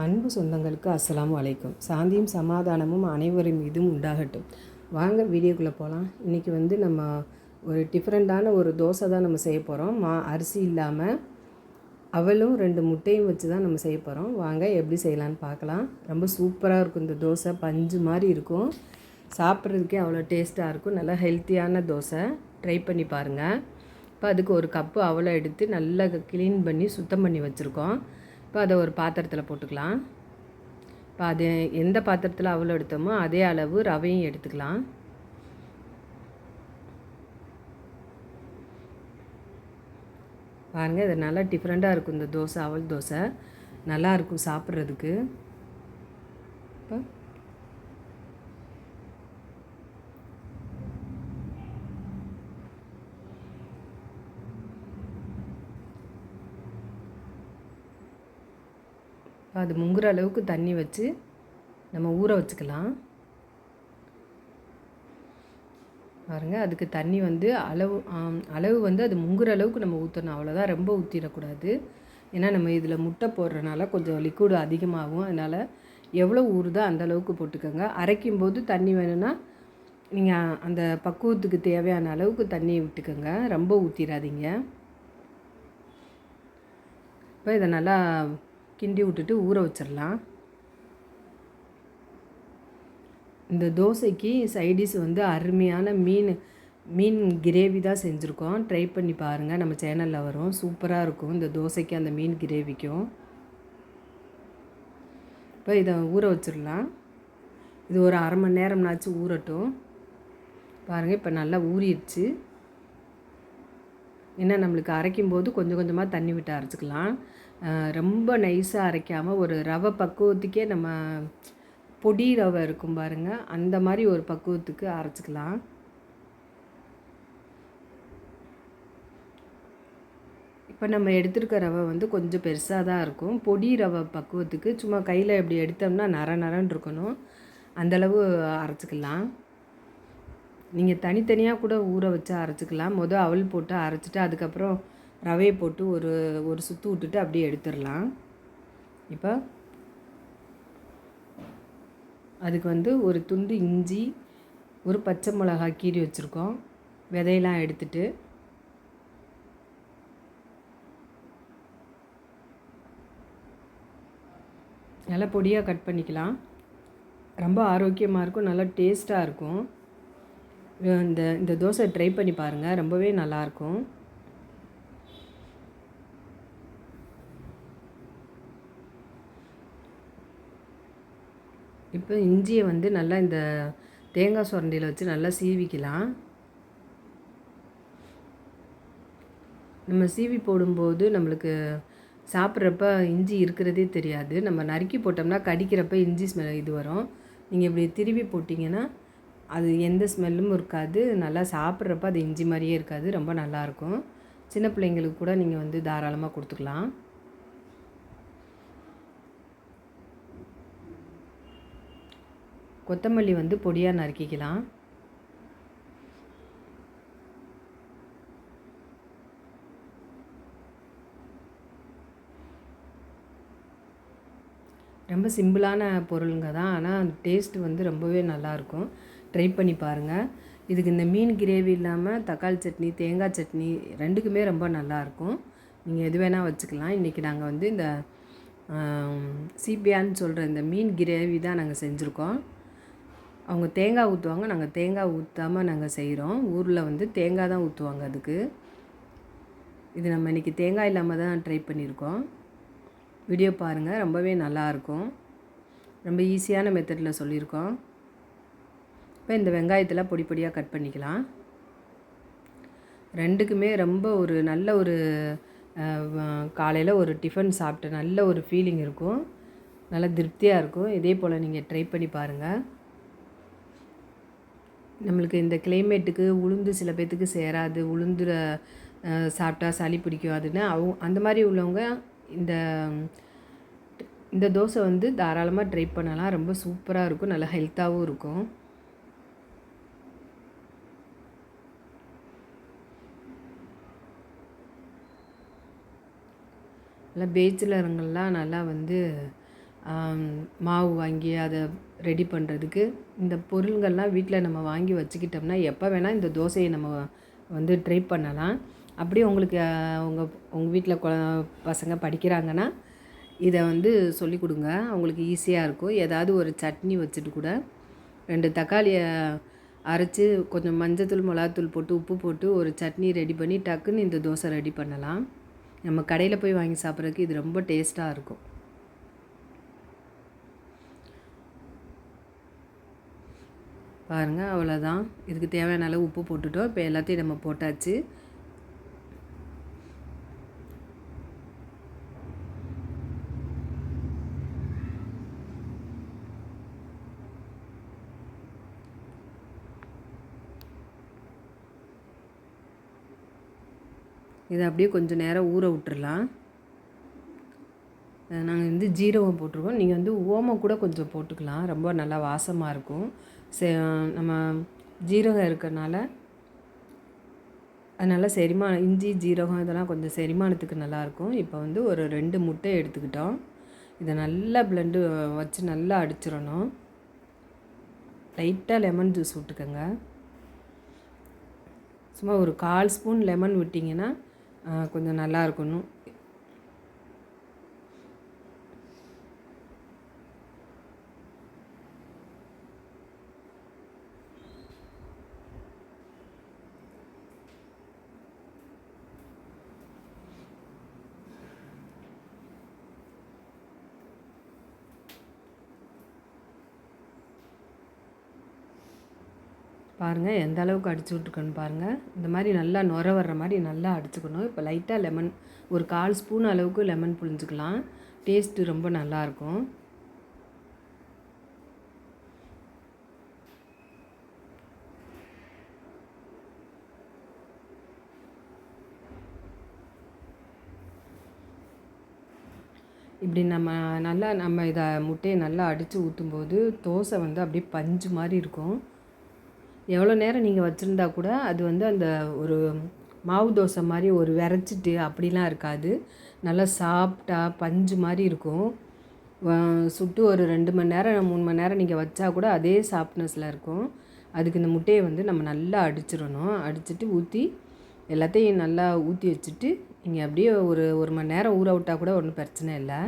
அன்பு சொந்தங்களுக்கு அஸ்லாம் வலைக்கும் சாந்தியும் சமாதானமும் அனைவரின் மீதும் உண்டாகட்டும். வாங்க வீடியோக்குள்ளே போகலாம் இன்றைக்கி வந்து நம்ம ஒரு டிஃப்ரெண்ட்டான ஒரு தோசை தான் நம்ம செய்ய போகிறோம் மா அரிசி இல்லாமல் அவளும் ரெண்டு முட்டையும் வச்சு தான் நம்ம செய்ய போகிறோம் வாங்க எப்படி செய்யலான்னு பார்க்கலாம். ரொம்ப சூப்பராக இருக்கும் இந்த தோசை. பஞ்சு மாதிரி இருக்கும். சாப்பிட்றதுக்கே அவ்வளோ டேஸ்ட்டாக இருக்கும். நல்லா ஹெல்த்தியான தோசை. ட்ரை பண்ணி பாருங்கள் இப்போ அதுக்கு ஒரு கப்பு அவளை எடுத்து நல்லா க்ளீன் பண்ணி சுத்தம் பண்ணி வச்சுருக்கோம். இப்போ அதை ஒரு பாத்திரத்தில் போட்டுக்கலாம். இப்போ அது எந்த பாத்திரத்தில் அவ்வளோ எடுத்தோமோ அதே அளவு ரவையும் எடுத்துக்கலாம். பாருங்கள் இது நல்லா டிஃப்ரெண்ட்டாக இருக்கும் இந்த தோசை அவல் தோசை. நல்லா இருக்கும் சாப்பிட்றதுக்கு. இப்போ அது முங்குற அளவுக்கு தண்ணி வச்சு நம்ம ஊற வச்சுக்கலாம். பாருங்கள் அதுக்கு தண்ணி வந்து அளவு அளவு வந்து அது முங்குற அளவுக்கு நம்ம ஊற்றணும் அவ்வளோதான் ரொம்ப ஊற்றிடக்கூடாது ஏன்னா நம்ம இதில் முட்டை போடுறனால கொஞ்சம் லிக்விடு அதிகமாகும். அதனால் எவ்வளோ ஊறுதோ அந்த அளவுக்கு போட்டுக்கோங்க. அரைக்கும் போது தண்ணி வேணும்னா நீங்கள் அந்த பக்குவத்துக்கு தேவையான அளவுக்கு தண்ணியை விட்டுக்கோங்க. ரொம்ப ஊற்றிடாதீங்க இப்போ இதை நல்லா கிண்டி விட்டுட்டு ஊற வச்சிடலாம். இந்த தோசைக்கு சைடிஷ் வந்து அருமையான மீன் மீன் கிரேவி தான் செஞ்சுருக்கோம். ட்ரை பண்ணி பாருங்கள் நம்ம சேனலில் வரும். சூப்பராக இருக்கும். இந்த தோசைக்கு அந்த மீன் கிரேவிக்கும். இப்போ இதை ஊற வச்சிடலாம். இது ஒரு அரை மணி நேரம்னாச்சும் ஊறட்டும். பாருங்கள் இப்போ நல்லா ஊறிடுச்சு. ஏன்னா நம்மளுக்கு அரைக்கும் போது கொஞ்சம் கொஞ்சமாக தண்ணி விட்டு அரைச்சிக்கலாம். ரொம்ப நைஸாக அரைக்காமல் ஒரு ரவை பக்குவத்துக்கே நம்ம பொடி ரவை இருக்கும் பாருங்கள் அந்த மாதிரி ஒரு பக்குவத்துக்கு அரைச்சிக்கலாம். இப்போ நம்ம எடுத்துருக்க ரவை வந்து கொஞ்சம் பெருசாக தான் இருக்கும். பொடி ரவை பக்குவத்துக்கு சும்மா கையில் இப்படி எடுத்தோம்னா நர நரன்னு இருக்கணும். அந்தளவு அரைச்சிக்கலாம். நீங்கள் தனித்தனியாக கூட ஊற வச்சு அரைச்சிக்கலாம். மொதல் அவல் போட்டு அரைச்சிட்டு அதுக்கப்புறம் ரவையை போட்டு ஒரு ஒரு சுற்று விட்டுட்டு அப்படியே எடுத்துடலாம். இப்போ அதுக்கு வந்து ஒரு துண்டு இஞ்சி ஒரு பச்சை மிளகாய் கீறி வச்சுருக்கோம். விதையெல்லாம் எடுத்துட்டு நல்லா பொடியாக கட் பண்ணிக்கலாம். ரொம்ப ஆரோக்கியமாக இருக்கும் நல்லா டேஸ்ட்டாக இருக்கும். இந்த இந்த தோசை ட்ரை பண்ணி பாருங்கள் ரொம்பவே நல்லாயிருக்கும். இப்போ இஞ்சியை வந்து நல்லா இந்த தேங்காய் சுரண்டியில் வச்சு நல்லா சீவிக்கலாம். நம்ம சீவி போடும்போது நம்மளுக்கு சாப்பிட்றப்ப இஞ்சி இருக்கிறதே தெரியாது. நம்ம நறுக்கி போட்டோம்னா கடிக்கிறப்ப இஞ்சி ஸ்மெல் இது வரும். நீங்கள் இப்படி திருவி போட்டிங்கன்னா அது எந்த ஸ்மெல்லும் இருக்காது. நல்லா சாப்பிட்றப்ப அது இஞ்சி மாதிரியே இருக்காது. ரொம்ப நல்லாயிருக்கும் சின்ன பிள்ளைங்களுக்கு கூட நீங்கள் வந்து தாராளமாக கொடுத்துக்கலாம். கொத்தமல்லி வந்து பொடியாக நறுக்கிக்கலாம். ரொம்ப சிம்பிளான பொருளுங்க தான் ஆனால் அந்த டேஸ்ட் வந்து ரொம்பவே நல்லாயிருக்கும் ட்ரை பண்ணி பாருங்கள் இதுக்கு இந்த மீன் கிரேவி இல்லாமல் தக்காளி சட்னி தேங்காய் சட்னி ரெண்டுக்குமே ரொம்ப நல்லாயிருக்கும் நீங்கள் எது வேணால் வச்சுக்கலாம். இன்றைக்கி நாங்கள் வந்து இந்த சிபியான்னு சொல்கிற இந்த மீன் கிரேவி தான் நாங்கள் செஞ்சுருக்கோம். அவங்க தேங்காய் ஊற்றுவாங்க நாங்கள் தேங்காய் ஊற்றாமல் நாங்கள் செய்கிறோம் ஊரில் வந்து தேங்காய் தான் ஊற்றுவாங்க அதுக்கு. இது நம்ம இன்றைக்கி தேங்காய் இல்லாமல் தான் ட்ரை பண்ணியிருக்கோம் வீடியோ பாருங்கள் ரொம்பவே நல்லாயிருக்கும் ரொம்ப ஈஸியான மெத்தடில் சொல்லியிருக்கோம் இப்போ இந்த வெங்காயத்தில் பொடி பொடியாக கட் பண்ணிக்கலாம். ரெண்டுக்குமே ரொம்ப ஒரு நல்ல ஒரு காலையில் ஒரு டிஃபன் சாப்பிட்ட நல்ல ஒரு ஃபீலிங் இருக்கும். நல்ல திருப்தியாக இருக்கும். இதே போல் நீங்கள் ட்ரை பண்ணி பாருங்கள் நம்மளுக்கு இந்த கிளைமேட்டுக்கு உளுந்து சில பேர்த்துக்கு சேராது உளுந்துற சாப்பிட்டா சளி பிடிக்கும் அதுன்னு அவங்க அந்த மாதிரி உள்ளவங்க இந்த இந்த தோசை வந்து தாராளமாக ட்ரை பண்ணலாம். ரொம்ப சூப்பராக இருக்கும் நல்லா ஹெல்த்தாகவும் இருக்கும். நல்லா பேச்சில் இருங்கள்லாம் நல்லா வந்து மாவு வாங்கி அதை ரெடி பண்ணுறதுக்கு இந்த பொருள்கள்லாம் வீட்டில் நம்ம வாங்கி வச்சுக்கிட்டோம்னா எப்போ வேணால் இந்த தோசையை நம்ம வந்து ட்ரை பண்ணலாம். அப்படியே உங்களுக்கு உங்கள் உங்கள் வீட்டில் பசங்க படிக்கிறாங்கன்னா இதை வந்து சொல்லி கொடுங்க. அவங்களுக்கு ஈஸியாக இருக்கும். ஏதாவது ஒரு சட்னி வச்சுட்டு கூட ரெண்டு தக்காளியை அரைச்சி கொஞ்சம் மஞ்சத்தூள் மிளகாத்தூள் போட்டு உப்பு போட்டு ஒரு சட்னி ரெடி பண்ணி டக்குன்னு இந்த தோசை ரெடி பண்ணலாம். நம்ம கடையில் போய் வாங்கி சாப்பிட்றதுக்கு இது ரொம்ப டேஸ்ட்டாக இருக்கும். பாருங்கள் அவ்வளோதான் இதுக்கு தேவையான அளவு உப்பு போட்டுட்டோம். இப்போ எல்லாத்தையும் நம்ம போட்டாச்சு. இதை அப்படியே கொஞ்சம் நேரம் ஊற விட்டுறலாம். நாங்கள் வந்து ஜீரகம் போட்டிருக்கோம். நீங்கள் வந்து ஓமம் கூட கொஞ்சம் போட்டுக்கலாம். ரொம்ப நல்லா வாசமாக இருக்கும். சே நம்ம ஜீரகம் இருக்கிறனால அதனால் செரிமானம் இஞ்சி ஜீரகம் இதெல்லாம் கொஞ்சம் செரிமானத்துக்கு நல்லாயிருக்கும் இப்போ வந்து ஒரு ரெண்டு முட்டை எடுத்துக்கிட்டோம். இதை நல்லா பிளெண்டு வச்சு நல்லா அடிச்சிடணும். லைட்டாக லெமன் ஜூஸ் விட்டுக்கோங்க. சும்மா ஒரு கால் ஸ்பூன் லெமன் விட்டிங்கன்னா கொஞ்சம் நல்லா இருக்கணும். பாருங்கள் எந்த அளவுக்கு அடிச்சு விட்டுருக்கணும் பாருங்கள் இந்த மாதிரி நல்லா நுர வர்ற மாதிரி நல்லா அடிச்சுக்கணும். இப்போ லைட்டாக லெமன் ஒரு கால் ஸ்பூன் அளவுக்கு லெமன் புழிஞ்சிக்கலாம். டேஸ்ட்டு ரொம்ப நல்லாயிருக்கும் இப்படி நம்ம நல்லா நம்ம இதை முட்டையை நல்லா அடித்து ஊற்றும்போது தோசை வந்து அப்படியே பஞ்சு மாதிரி இருக்கும். எவ்வளோ நேரம் நீங்கள் வச்சுருந்தா கூட அது வந்து அந்த ஒரு மாவு தோசை மாதிரி ஒரு விரைச்சிட்டு அப்படிலாம் இருக்காது. நல்லா சாப்பிட்டா பஞ்சு மாதிரி இருக்கும். சுட்டு ஒரு ரெண்டு மணி நேரம் மூணு மணி நேரம் நீங்கள் வச்சா கூட அதே சாஃப்ட்னஸில் இருக்கும். அதுக்கு இந்த முட்டையை வந்து நம்ம நல்லா அடிச்சிடணும். அடிச்சுட்டு ஊற்றி எல்லாத்தையும் நல்லா ஊற்றி வச்சுட்டு நீங்கள் அப்படியே ஒரு ஒரு மணி நேரம் ஊற விட்டால் கூட ஒன்றும் பிரச்சனை இல்லை.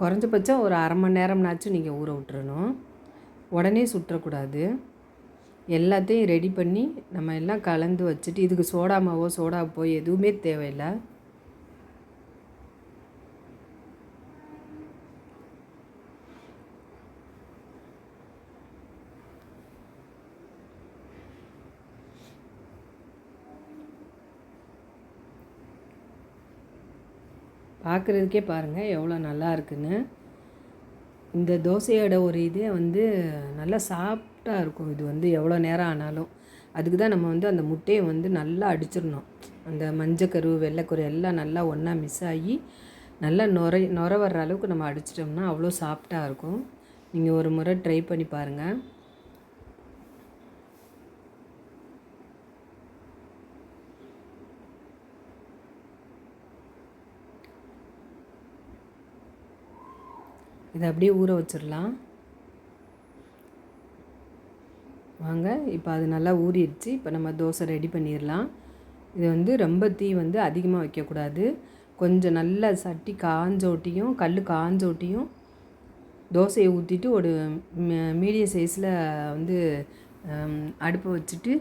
குறைஞ்சபட்சம் ஒரு அரை மணி நேரம்னாச்சும் நீங்கள் ஊற விட்டுறணும். உடனே சுற்றக்கூடாது. எல்லாத்தையும் ரெடி பண்ணி நம்ம எல்லாம் கலந்து வச்சுட்டு இதுக்கு சோடா மாவோ சோடா போய் எதுவுமே தேவையில்லை. பார்க்குறதுக்கே பாருங்கள் எவ்வளோ நல்லா இருக்குன்னு. இந்த தோசையோட ஒரு இதே வந்து நல்லா சாப் சாஃப்டாக இருக்கும். இது வந்து எவ்வளோ நேரம் ஆனாலும் அதுக்கு தான் நம்ம வந்து அந்த முட்டையை வந்து நல்லா அடிச்சிடணும். அந்த மஞ்சக்கரு வெள்ளைக்கரு எல்லாம் நல்லா ஒன்றா மிஸ் ஆகி நல்லா நுரை நுர வர்ற அளவுக்கு நம்ம அடிச்சிட்டோம்னா அவ்வளோ சாஃப்டாக இருக்கும். நீங்கள் ஒரு முறை ட்ரை பண்ணி பாருங்கள் இதை அப்படியே ஊற வச்சிடலாம். வாங்க இப்போ அது நல்லா ஊறிடுச்சு. இப்போ நம்ம தோசை ரெடி பண்ணிடலாம் இது வந்து ரொம்ப தீ வந்து அதிகமாக வைக்கக்கூடாது. கொஞ்சம் நல்லா சட்டி காஞ்சோட்டியும் கல் காஞ்சோட்டியும் தோசையை ஊற்றிட்டு ஒரு மீடியம் சைஸில் வந்து அடுப்பை வச்சுட்டு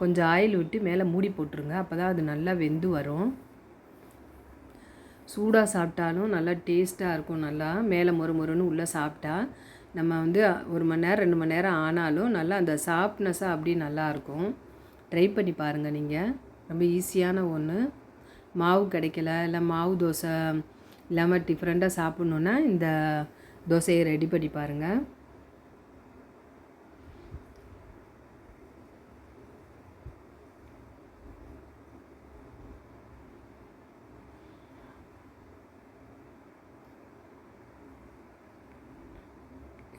கொஞ்சம் ஆயில் விட்டு மேலே மூடி போட்டுருங்க. அப்போ தான் அது நல்லா வெந்து வரும். சூடாக சாப்பிட்டாலும் நல்லா டேஸ்ட்டாக இருக்கும் நல்லா. மேலே மொறு மொறுன்னு உள்ளே சாப்பிட்டா நம்ம வந்து ஒரு மணி நேரம் ரெண்டு மணி நேரம் ஆனாலும் நல்லா அந்த சாஃப்ட்னஸாக அப்படி நல்லாயிருக்கும். ட்ரை பண்ணி பாருங்கள் நீங்கள் ரொம்ப ஈஸியான ஒன்று மாவு கிடைக்கல இல்லை மாவு தோசை இல்லாமல் டிஃப்ரெண்ட்டாக சாப்பிட்ணுன்னா இந்த தோசையை ரெடி பண்ணி பாருங்கள்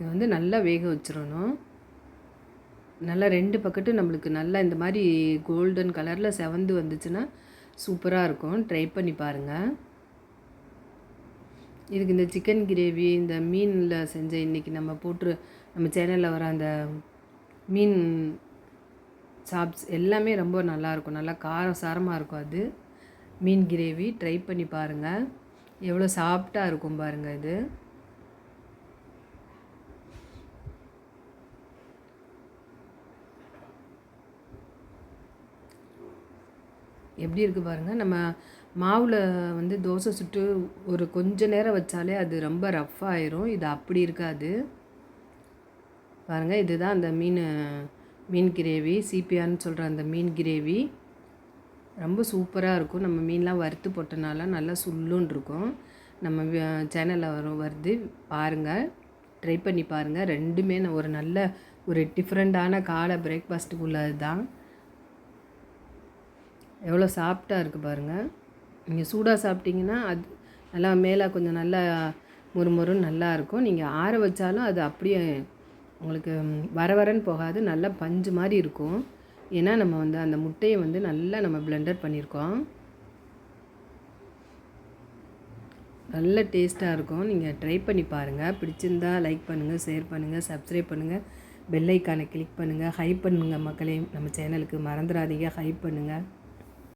இது வந்து நல்லா வேக வச்சிடணும். நல்லா ரெண்டு பக்கட்டும் நம்மளுக்கு நல்லா இந்த மாதிரி கோல்டன் கலரில் செவந்து வந்துச்சுன்னா சூப்பராக இருக்கும். ட்ரை பண்ணி பாருங்கள் இதுக்கு இந்த சிக்கன் கிரேவி இந்த மீனில் செஞ்ச இன்றைக்கி நம்ம போட்டு நம்ம சேனலில் வர அந்த மீன் சாப்ஸ் எல்லாமே ரொம்ப நல்லாயிருக்கும் நல்லா காரம் சாரமாக இருக்கும் அது. மீன் கிரேவி ட்ரை பண்ணி பாருங்கள் எவ்வளோ சாஃப்டாக இருக்கும் பாருங்கள் இது. எப்படி இருக்குது பாருங்கள் நம்ம மாவில் வந்து தோசை சுட்டு ஒரு கொஞ்ச நேரம் வச்சாலே அது ரொம்ப ரஃப் ஆயிரும். இது அப்படி இருக்காது. பாருங்கள் இதுதான் அந்த மீன் மீன் கிரேவி. சிபிஆர்னு சொல்கிற அந்த மீன் கிரேவி. ரொம்ப சூப்பராக இருக்கும். நம்ம மீன்லாம் வறுத்து போட்டனால நல்லா சுல்லுன்னு இருக்கும். நம்ம சேனலில் வரும் வருது. பாருங்கள் ட்ரை பண்ணி பாருங்கள் ரெண்டுமே நான் ஒரு நல்ல ஒரு டிஃப்ரெண்ட்டான காலை பிரேக்ஃபாஸ்ட்டுக்கு உள்ளது தான் எவ்வளோ சாஃப்டாக இருக்குது பாருங்கள் நீங்கள் சூடாக சாப்பிட்டீங்கன்னா அது நல்லா மேலே கொஞ்சம் நல்லா முறுமுறுன்னு நல்லா இருக்கும். நீங்கள் ஆற வச்சாலும் அது அப்படியே உங்களுக்கு வர வரன்னு போகாது. நல்லா பஞ்சு மாதிரி இருக்கும். ஏன்னா நம்ம வந்து அந்த முட்டையை வந்து நல்லா நம்ம பிளெண்டர் பண்ணியிருக்கோம். நல்ல டேஸ்ட்டாக இருக்கும். நீங்கள் ட்ரை பண்ணி பாருங்கள் பிடிச்சிருந்தா லைக் பண்ணுங்கள் ஷேர் பண்ணுங்கள் சப்ஸ்கிரைப் பண்ணுங்கள் பெல்லைக்கானை கிளிக் பண்ணுங்கள் ஹைப் பண்ணுங்கள் மக்களே. நம்ம சேனலுக்கு மறந்துடாதீங்க. ஹைப் பண்ணுங்கள்